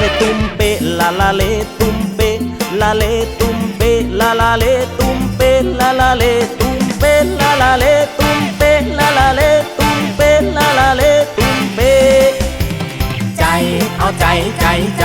ลาเลตุมเปลาเลตุมเปลาลาเลตุมเปลาลาเลตุมเปลาลาเลตุมเปลาลาเลตุมเปลาลาเลตุมเปใจเอาใจใจใจ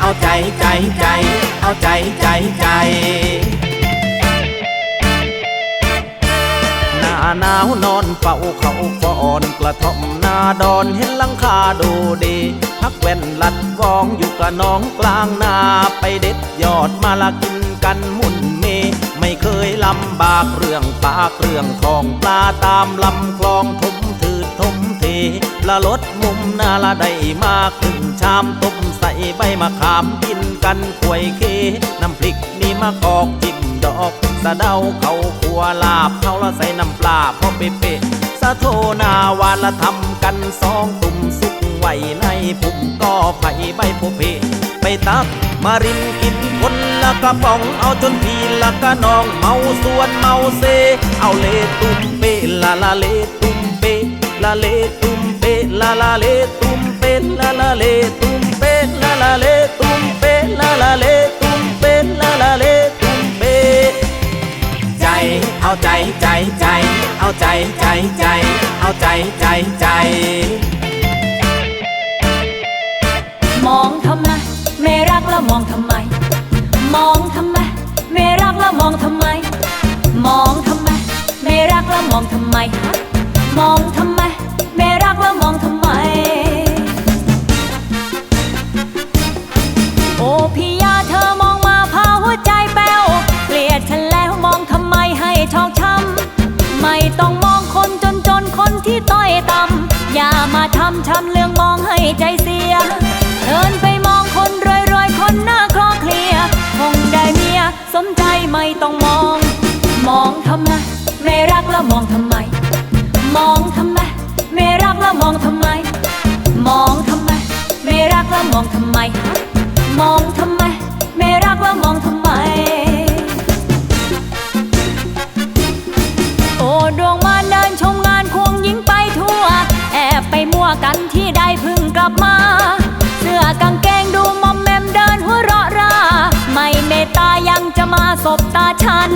เอาใจใจใจเอาใจใจใจ หนาวนอนเฝ้าเขาฟอนกระท่อมนาดอนเห็นลังคาดูดีพักแว่นลัดวองอยู่กระน้องกลางนาไปเด็ดยอดมาละกินกันมุนเม ไม่เคยลำบากเรื่องปากเรื่องทองปลาตามลำคลองทมถืดทมเทละลดมุมนาละได้มาครึ่งชามต้มใส่ใบมะขามกินกันควยเคน้ำพริกนี่มะกอกจิ้มดอกสะเดาเขา วลาบเขาละใส่น้ำปลาพอเป๊ะสะโทนาวานละทำกันสองตุ่มสุกไว้ในพุ่มก็ไผ่ใบโพเพไปตักมารินกินคนละกระป๋องเอาจนพีละกะนองเมาส่วนเมาเซ เอาเลตุมเปลาลาเลตุมเปลาเลตุมเปลาลาเลตุมเปลาลาเลตุม ใจใจ ต้อยต่ำอย่ามาทำช้ำเรื่องมองให้ใจเสียเดินไปมองคนรวยรวยๆคนหน้าคลอเคลียคงได้เมียสมใจไม่ต้องมอง มองทำไมไม่รักแล้วมองทำ กันที่ได้พึ่งกลับมา เสื้อกางเกงดูมอมแมมเดินหัวเราะรา ไม่เมตตายังจะมาสบตาฉัน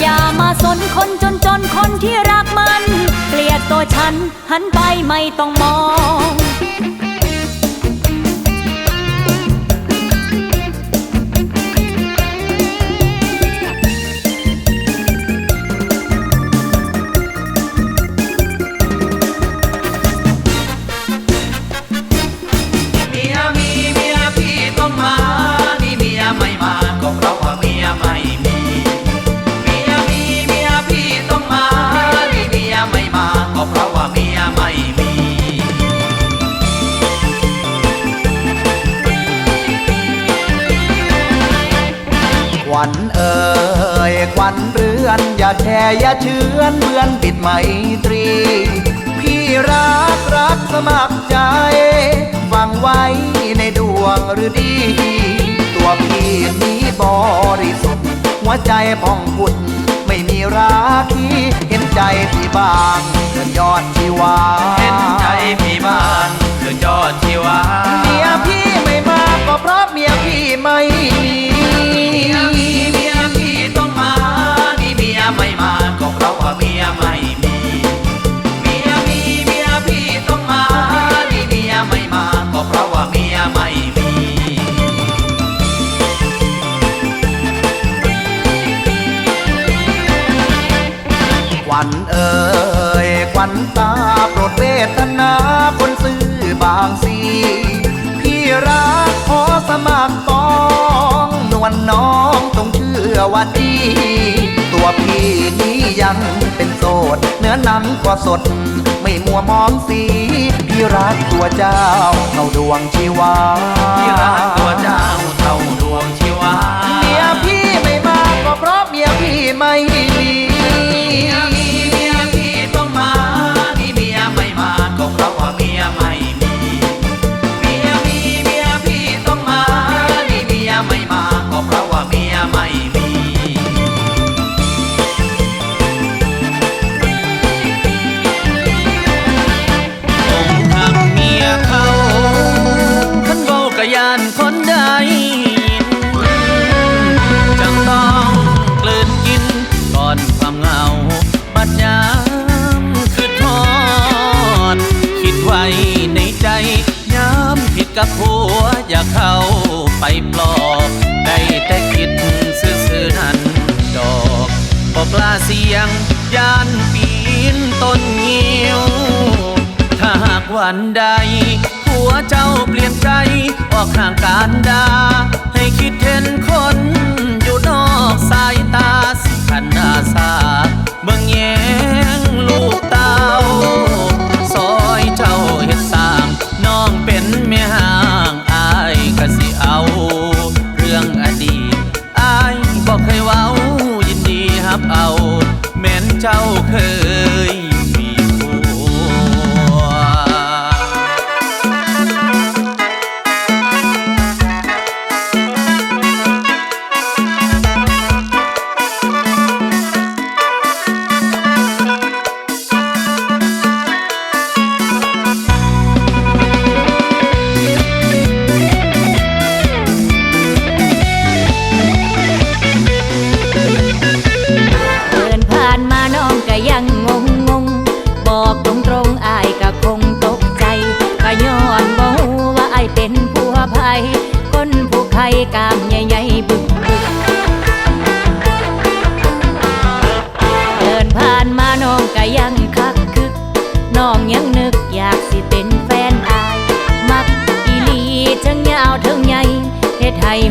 อย่ามาสนคนจนจนคนที่รักมัน เกลียดตัวฉันหันไปไม่ต้องมอง อนอย่าแช่อย่าเชือนเบือนปิดไมตรี พี่รักรักสมัครใจ ฟังไว้ในดวงหรือดี ตัวพี่นี้บริสุทธิ์หัวใจผ่องพุดไม่มีราคีเห็นใจพี่บางเกินยอดชีวาเห็นใจพี่บ้านคือยอดชีวาเมียพี่ไม่มาก็เพราะเมียพี่ไม่มี วัญเอ่ยขวัญตาโปรดเวทนาคนซื้อบางสีพี่รักขอสมัครปองนวลน้องต้องเชื่อว่าดี ตัวพี่นี้ยังเป็นโสด เนื้อหนังก็สด ไม่มัวมองสีพี่รักตัวเจ้าเท่าดวงชีวาที่รักตัวเจ้าเท่าดวงชีวาเมียพี่ไม่มาก็เพราะเมียพี่ไม่ ล้าเสียงย่านปีนต้นเงี้ยวถ้าหากวันใด หัวเจ้าเปลี่ยนใจ ออกห่างการดา ให้คิดเห็นคนอยู่นอกสายตาสิขันดาสา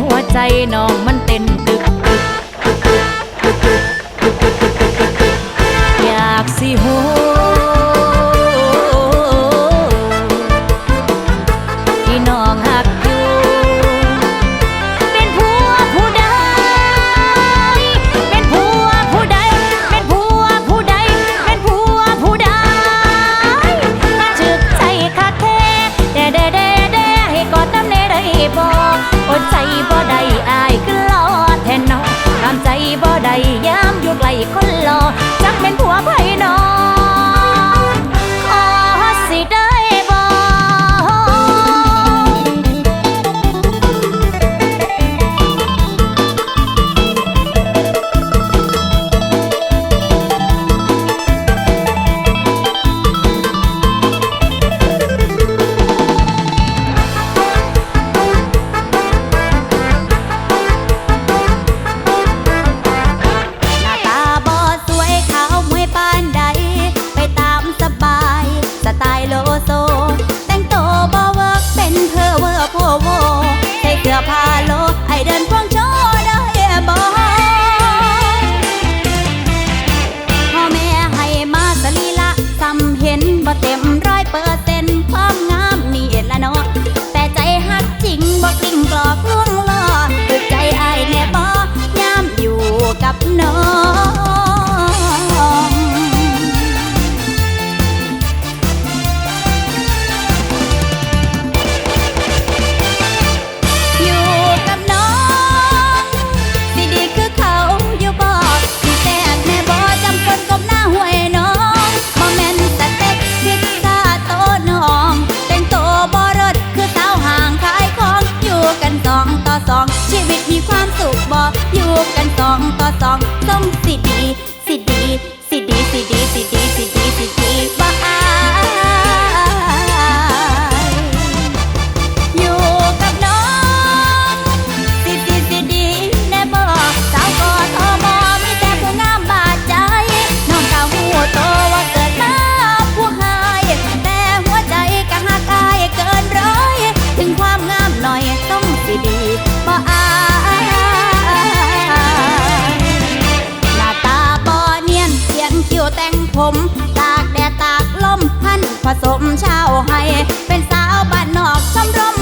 หัวใจน้องมัน ชีวิตมีความสุขบอกอยู่กันสองต่อสองส้อสิดี ผสมชาวให้เป็นสาวบ้านนอกชมรม